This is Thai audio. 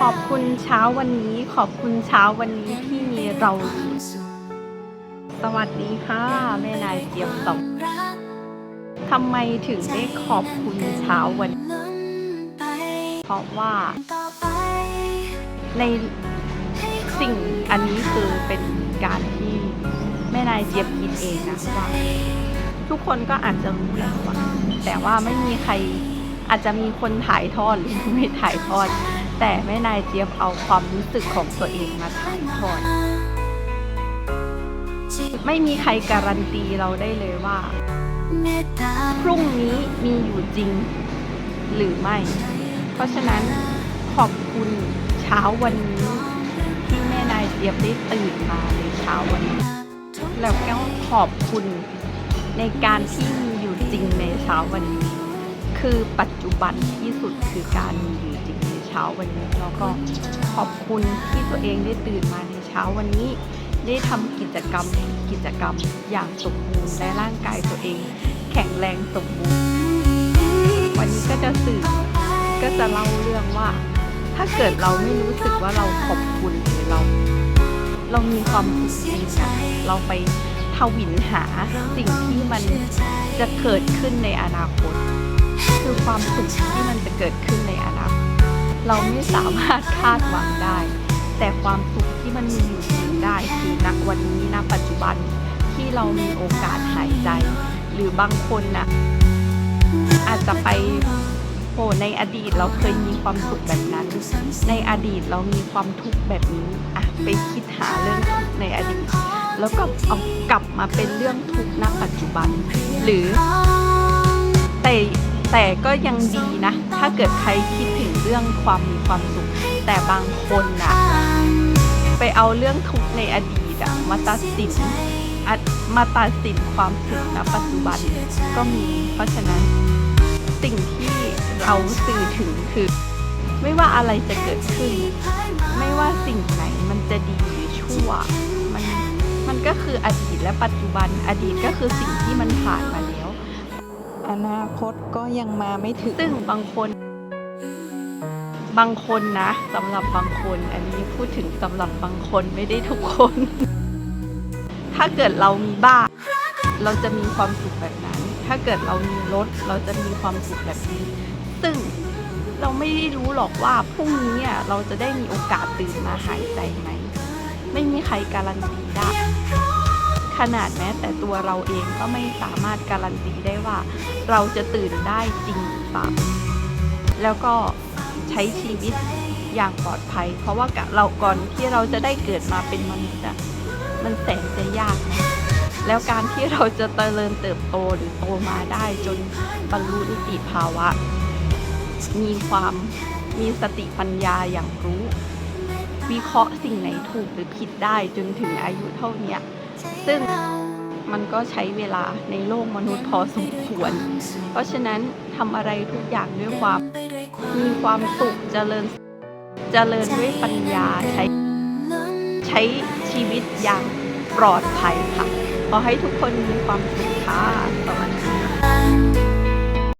ขอบคุณเช้าวันนี้ ขอบคุณเช้าวันนี้ที่มีเรา สวัสดีค่ะแม่นายเจี๊ยบสองทำไมถึงได้ขอบคุณเช้าวันนี้เพราะว่าในสิ่งอันนี้คือเป็นการที่แม่นายเจี๊ยบคิดเองนะว่าทุกคนก็อาจจะรู้แล้วว่าแต่ว่าไม่มีใครอาจจะมีคนถ่ายทอดหรือไม่ถ่ายทอด แต่แม่นายเจี๊ยบเอาความรู้สึกของตัวเองมาถ่ายทอดไม่มีใครการันตีเราได้เลยว่า พรุ่งนี้มีอยู่จริงหรือไม่ เพราะฉะนั้นขอบคุณเช้าวันนี้ที่แม่นายเจี๊ยบได้ตื่นมาในเช้าวันนี้ แล้วก็ขอบคุณในการที่มีอยู่จริงในเช้าวันนี้ คือปัจจุบันที่สุดคือการมีอยู่จริง เช้าวันนี้แล้วก็ขอบคุณที่ตัวเองได้ตื่นมาในเช้าวันนี้ ได้ทำกิจกรรมกิจกรรมอย่างสมบูรณ์และร่างกายตัวเอง แข็งแรงสมบูรณ์วันนี้ก็จะสื่อก็จะเล่าเรื่องว่า ถ้าเกิดเราไม่รู้สึกว่าเราขอบคุณหรือเรา เรามีความสุขจริงอะเราไปทวินหาสิ่งที่มันจะเกิดขึ้นในอนาคต คือความสุขที่มันจะเกิดขึ้นในอนาคต เราไม่สามารถคาดหวังได้ แต่ความสุขที่มันมีอยู่จริงได้คือณวันนี้ณปัจจุบันที่เรามีโอกาสหายใจ หรือบางคนนะอาจจะไปโหในอดีตเราเคยมีความสุขแบบนั้น ในอดีตเรามีความทุกข์แบบนี้อะไปคิดหาเรื่องทุกข์ในอดีต แล้วก็เอากลับมาเป็นเรื่องทุกข์ณปัจจุบัน หรือแต่ แต่ก็ยังดีนะ ถ้าเกิดใครคิดถึงเรื่องความมีความสุข แต่บางคนนะไปเอาเรื่องทุกในอดีตอะมาตัดสินมาตัดสินความสุขณปัจจุบันก็มี เพราะฉะนั้นสิ่งที่เราสื่อถึงคือ ไม่ว่าอะไรจะเกิดขึ้น ไม่ว่าสิ่งไหนมันจะดีหรือชั่ว มันมันก็คืออดีตและปัจจุบัน อดีตก็คือสิ่งที่มันผ่านมา อนาคตก็ยังมาไม่ถึง ซึ่งบางคน บางคนนะสำหรับบางคน อันนี้พูดถึงสำหรับบางคนไม่ได้ทุกคน ถ้าเกิดเรามีบ้านเราจะมีความสุขแบบนั้น ถ้าเกิดเรามีรถ เราจะมีความสุขแบบนี้ ซึ่งเราไม่ได้รู้หรอกว่าพรุ่งนี้เราจะได้มีโอกาสตื่นมาหายใจไหม ไม่มีใครการันตีได้ ขนาดแม้แต่ตัวเราเองก็ไม่สามารถการันตีได้ว่า เราจะตื่นได้จริงหรือเปล่าแล้วก็ใช้ชีวิตอย่างปลอดภัย เพราะว่าเราก่อนที่เราจะได้เกิดมาเป็นมนุษย์อะมันแสนจะยากนะแล้วการที่เราจะเจริญเติบโตหรือโตมาได้จนบรรลุนิติภาวะ มีความมีสติปัญญาอย่างรู้ วิเคราะห์สิ่งไหนถูกหรือผิดได้จนถึงอายุเท่านี้ ซึ่งมันก็ใช้เวลาในโลกมนุษย์พอสมควร เพราะฉะนั้นทำอะไรทุกอย่างด้วยความ มีความสุขเจริญเจริญด้วยปัญญาใช้ใช้ชีวิตอย่างปลอดภัยค่ะ ขอให้ทุกคนมีความสุขค่ะสวัสดี